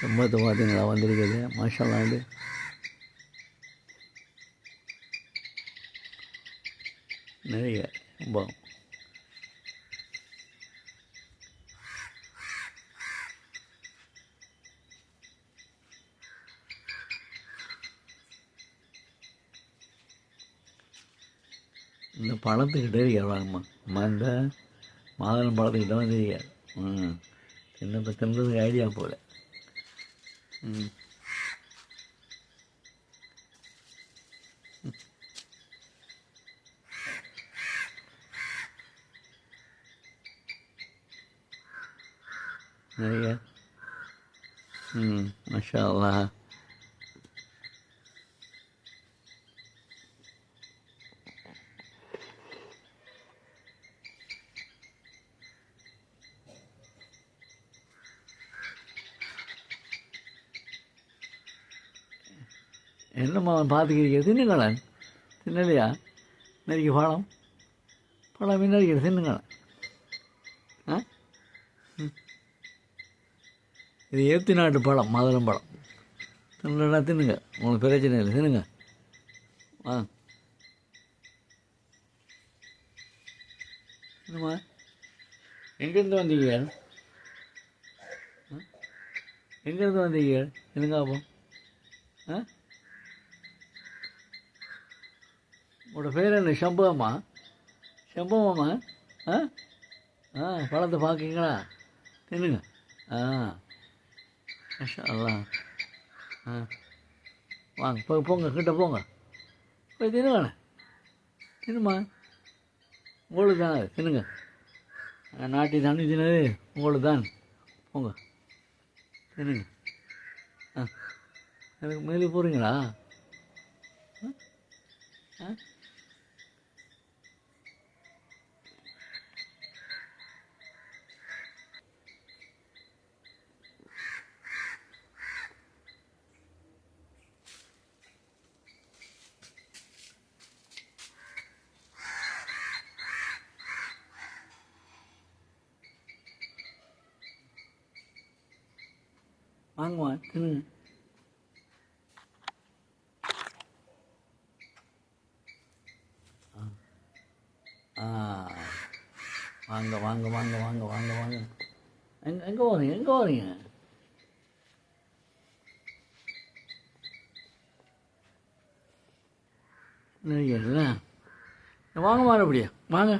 ரொம்ப பார்த்தீங்களா வந்திருக்குது. மாஷாலாண்டு நிறைய ரொம்ப இந்த பழத்துக்கிட்டே இருக்காங்கம்மா மந்த இந்த மாதுளம் பழத்துக்கிட்ட வந்து இருக்காது ம். சின்ன பத்திரத்துக்கு ஐடியா போல. ம் நிறைய ம் மஷா அல்லாஹ் என்னம்மா பார்த்துக்கிறீங்க தின்னுங்களேன். தின்னலையா? நெருக்கி பழம். பழம் மீன் நெருக்கிற தின்னுங்களேன். ஆ? ம். இது ஏப்தி நாட்டு பழம் மதுரம் பழம். தின்னுடா தின்னுங்க. உங்களுக்கு பிரச்சனை இல்லை. தின்னுங்க. ஆ. என்னம்மா? எங்கேருந்து வந்தீங்க? ஆ? எங்கேருந்து வந்தீங்க? என்னங்க அப்போ. ஆ? உங்களோட பேர் என்ன? சம்பவமா சம்பவமா ஆ? ஆ பழத்தை பார்க்குறீங்களா தின்னுங்க ஆ. ஆ. வாங்க போ போங்க கிட்ட போங்க. போய் தின்னுங்கண்ணே. தின்னுமா? உங்களுக்கு தான் அது, தின்னுங்க நாட்டி தண்ணி தின்னது உங்களுக்கு தான். போங்க. தின்னுங்க. ஆ. எனக்கு மேலே போகிறீங்களா ஆ? வாங்கம்மா தின்னுங்க ஆ வாங்க வாங்க வாங்க வாங்க வாங்க வாங்க எங்க எங்கே போகிறீங்க எங்கே வரீங்க இல்லை வாங்க மாற அப்படியா வாங்க.